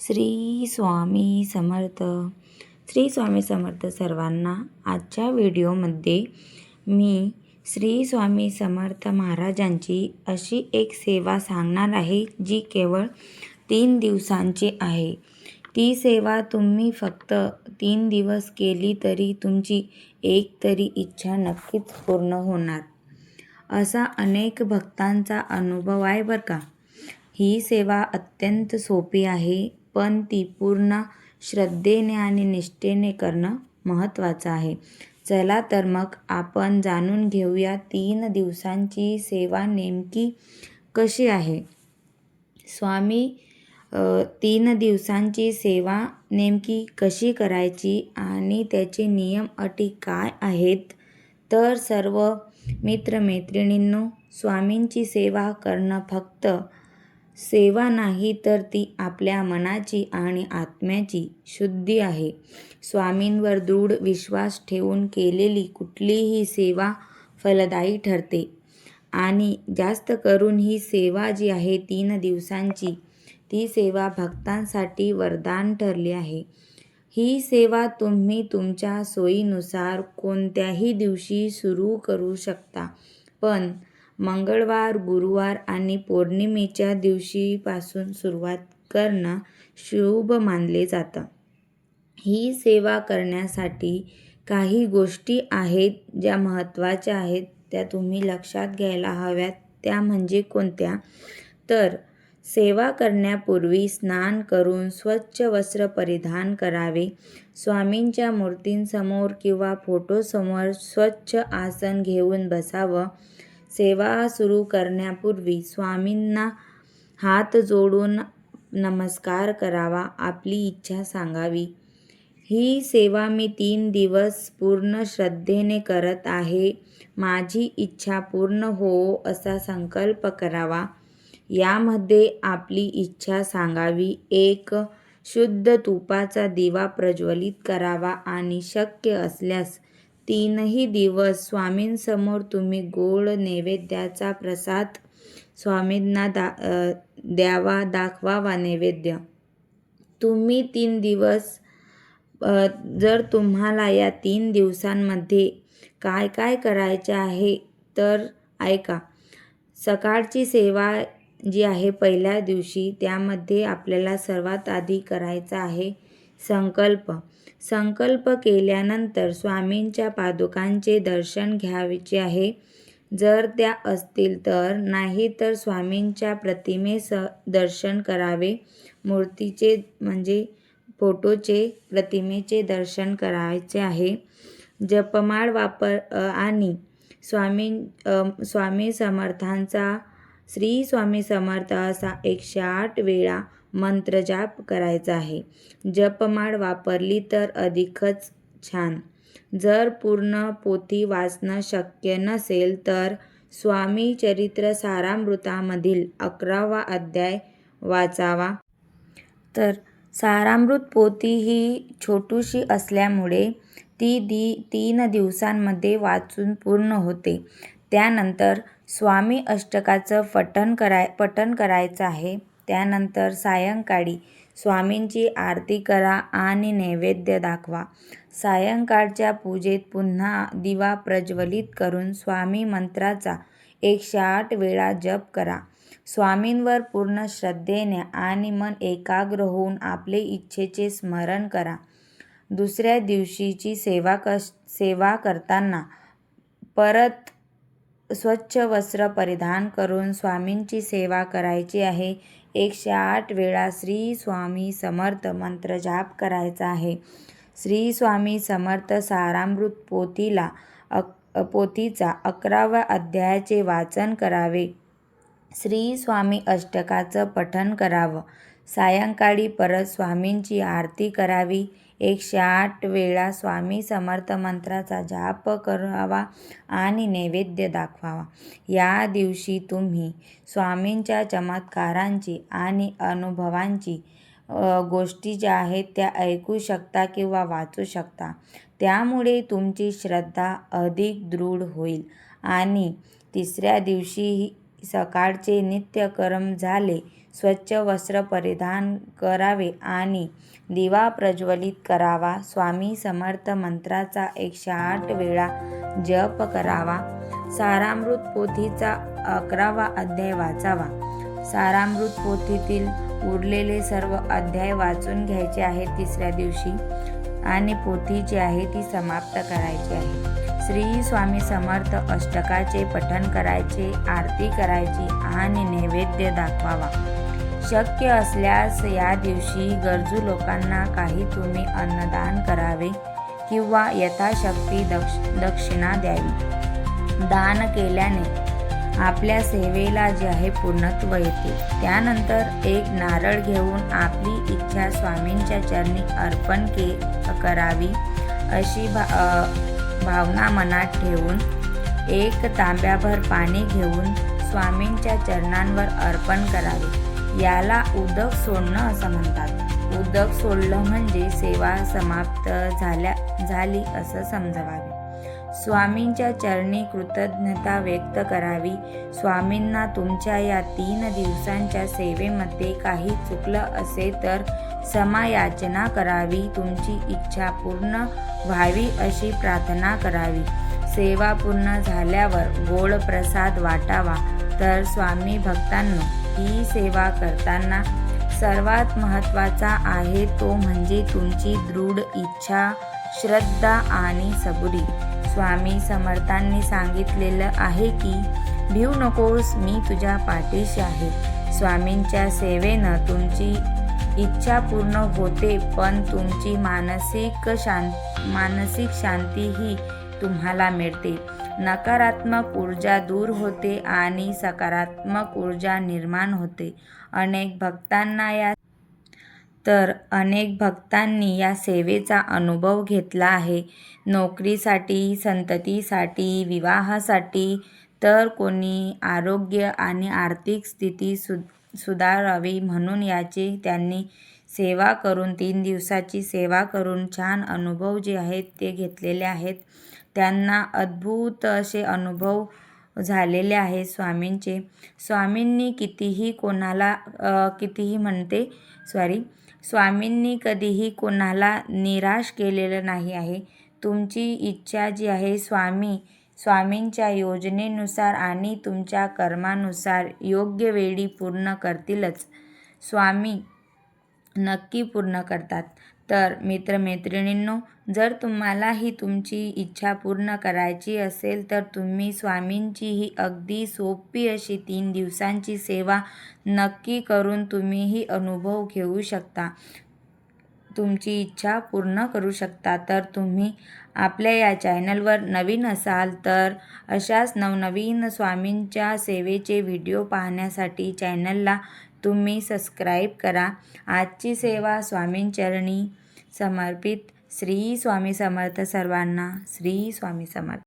श्री स्वामी समर्थ. श्री स्वामी समर्थ सर्वांना आजच्या व्हिडिओमध्ये मी श्री स्वामी समर्थ महाराजांची अशी एक सेवा सांगणार आहे जी केवळ तीन दिवसांची आहे. ती सेवा तुम्ही फक्त तीन दिवस केली तरी तुमची एक तरी इच्छा नक्कीच पूर्ण होणार. असा अनेक भक्तांचा अनुभव आहे बरं का. ही सेवा अत्यंत सोपी आहे पण ती पूर्ण श्रद्धेने आणि निष्ठेने करणं महत्त्वाचं आहे. चला तर मग आपण जाणून घेऊया तीन दिवसांची सेवा नेमकी कशी आहे. स्वामी तीन दिवसांची सेवा नेमकी कशी करायची आणि त्याचे नियम अटी काय आहेत? तर सर्व मित्रमैत्रिणींनो स्वामींची सेवा करणं फक्त सेवा नाही तर ती आपल्या मनाची आणि आत्म्याची शुद्धी आहे. स्वामींवर दृढ विश्वास ठेवून केलेली कुठलीही सेवा फलदायी ठरते. आणि जास्त करून ही सेवा जी आहे तीन दिवसांची ती सेवा भक्तांसाठी वरदान ठरली आहे. ही सेवा तुम्ही तुमच्या सोयीनुसार कोणत्याही दिवशी सुरू करू शकता. पण मंगळवार गुरुवार आणि पौर्णिमेच्या दिवशीपासून सुरुवात करणं शुभ मानले जातं. ही सेवा करण्यासाठी काही गोष्टी आहेत ज्या महत्त्वाच्या आहेत त्या तुम्ही लक्षात घ्यायला हव्यात. त्या म्हणजे कोणत्या? तर सेवा करण्यापूर्वी स्नान करून स्वच्छ वस्त्र परिधान करावे. स्वामींच्या मूर्तींसमोर किंवा फोटोसमोर स्वच्छ आसन घेऊन बसावं. सेवा सुरू करण्यापूर्वी स्वामींना हात जोडून नमस्कार करावा आपली इच्छा सांगावी. ही सेवा मी तीन दिवस पूर्ण श्रद्धेने करत आहे. माझी इच्छा पूर्ण हो असा संकल्प करावा. यामध्ये आपली इच्छा सांगावी. एक शुद्ध तुपाचा दिवा प्रज्वलित करावा आणि शक्य असल्यास तीनही दिवस स्वामींसमोर तुम्ही गोड नैवेद्याचा प्रसाद स्वामींना दा द्यावा दाखवावा नैवेद्य. तुम्ही तीन दिवस जर तुम्हाला या तीन दिवसांमध्ये काय काय करायचे आहे तर ऐका. सकाळची सेवा जी आहे पहिल्या दिवशी त्यामध्ये आपल्याला सर्वात आधी करायचा आहे संकल्प. संकल्प केल्यानंतर स्वामींच्या पादुकांचे दर्शन घ्यायचे आहे. जर त्या असतील तर नाही तर स्वामींच्या प्रतिमेस दर्शन करावे. मूर्तीचे म्हणजे फोटोचे प्रतिमेचे दर्शन करायचे आहे. जपमाळ वापर आणि स्वामी स्वामी समर्थांचा श्री स्वामी समर्थ असा एकशे आठ वेळा मंत्रजाप करायचा आहे. जपमाळ वापरली तर अधिकच छान. जर पूर्ण पोथी वाचणं शक्य नसेल तर स्वामी चरित्र सारामृतामधील अकरावा अध्याय वाचावा. तर सारामृत पोथी ही छोटूशी असल्यामुळे ती दी तीन दिवसांमध्ये वाचून पूर्ण होते. त्यानंतर स्वामी अष्टकाचं पठण कराय पठण करायचं आहे. त्यानंतर सायंकाळी स्वामींची आरती करा आणि नैवेद्य दाखवा. सायंकाळच्या पूजेत पुन्हा दिवा प्रज्वलित करून स्वामी मंत्राचा एकशे आठ वेळा जप करा. स्वामींवर पूर्ण श्रद्धेने आणि मन एकाग्र होऊन आपले इच्छेचे स्मरण करा. दुसऱ्या दिवशीची सेवा कश सेवा करताना परत स्वच्छ वस्त्र परिधान करून स्वामींची सेवा करायची आहे. एकशे आठ वेळा श्री स्वामी समर्थ मंत्र जाप करायचा आहे. श्री स्वामी समर्थ सारामृत पोथीला अक पोथीचा अकराव्या अध्यायाचे वाचन करावे. श्री स्वामी अष्टकाचं पठण करावं. सायंकाळी परत स्वामींची आरती करावी. एकशे आठ वेळा स्वामी समर्थ मंत्राचा जाप करावा आणि नैवेद्य दाखवावा. या दिवशी तुम्ही स्वामींच्या चमत्कारांची आणि अनुभवांची गोष्टी ज्या आहेत त्या ऐकू शकता किंवा वाचू शकता. त्यामुळे तुमची श्रद्धा अधिक दृढ होईल. आणि तिसऱ्या दिवशी सकाळचे नित्यकर्म झाले. स्वच्छ वस्त्र परिधान करावे आणि दिवा प्रज्वलित करावा. स्वामी समर्थ मंत्राचा एकशे आठ वेळा जप करावा. सारामृत पोथीचा अकरावा अध्याय वाचावा. सारामृत पोथीतील उरलेले सर्व अध्याय वाचून घ्यायचे आहेत तिसऱ्या दिवशी आणि पोथी जी आहे ती समाप्त करायची आहे. श्री स्वामी समर्थ अष्टकाचे पठण करायचे आरती करायची आणि नैवेद्य दाखवावा. शक्य असल्यास या दिवशी गरजू लोकांना काही तुम्ही अन्नदान करावे किंवा यथाशक्ती दक्ष दक्षिणा द्यावी. दान केल्याने आपल्या सेवेला जे आहे पूर्णत्व येते. त्यानंतर एक नारळ घेऊन आपली इच्छा स्वामींच्या चरणी अर्पण के करावी अशी भा भावना मनात ठेवून एक तांब्याभर पाणी घेऊन स्वामींच्या चरणांवर अर्पण करावे. याला उदक सोडणं असं म्हणतात. उदक सोडलं म्हणजे सेवा समाप्त झाल्या झाली असं समजवावे. स्वामींच्या चरणी कृतज्ञता व्यक्त करावी. स्वामींना तुमच्या या तीन दिवसांच्या सेवेमध्ये काही चुकलं असेल तर समायाचना करावी तुमची इच्छा पूर्ण व्हावी अशी प्रार्थना करावी. सेवा पूर्ण झाल्यावर गोड प्रसाद वाटावा. तर स्वामी भक्तांनो ही सेवा करताना सर्वात महत्त्वाचा आहे तो म्हणजे तुमची दृढ इच्छा श्रद्धा आणि सबुरी. स्वामी समर्थांनी सांगितलेलं आहे की भिऊ नकोस मी तुझ्या पाठीशी आहे. स्वामींच्या सेवेनं तुमची इच्छा पूर्ण होते पण तुमची मानसिक शां मानसिक शांतीही तुम्हाला मिळते. नकारात्मक ऊर्जा दूर होते आणि सकारात्मक ऊर्जा निर्माण होते. अनेक भक्तांना या तर अनेक भक्तांनी या सेवेचा अनुभव घेतला आहे. नोकरीसाठी संततीसाठी विवाहासाठी तर कोणी आरोग्य आणि आर्थिक स्थिती सु सुधारावी म्हणून याची त्यांनी सेवा करून तीन दिवसाची सेवा करून छान अनुभव जे आहेत ते घेतलेले आहेत. त्यांना अद्भुत असे अनुभव झालेले आहेत स्वामींचे. स्वामींनी कितीही कोणाला कितीही म्हणते सॉरी स्वामींनी कधीही कोणाला निराश केलेलं नाही आहे. तुमची इच्छा जी आहे स्वामी स्वामींच्या योजनेनुसार आणि तुमच्या कर्मानुसार योग्य वेळी पूर्ण करतीलच. स्वामी नक्की पूर्ण करतात. तर मित्रमैत्रिणींनो जर तुम्हालाही तुमची इच्छा पूर्ण करायची असेल तर तुम्ही स्वामींची ही अगदी सोपी अशी तीन दिवसांची सेवा नक्की करून तुम्हीही अनुभव घेऊ शकता. तुमची इच्छा पूर्ण करू शकता. तर तुम्ही आपल्या या चॅनलवर नवीन असाल तर अशाच नवनवीन स्वामींच्या सेवेचे व्हिडिओ पाहण्यासाठी चॅनलला तुम्ही सबस्क्राईब करा. आजची सेवा स्वामींचरणी समर्पित. श्री स्वामी समर्थ सर्वांना श्री स्वामी समर्थ.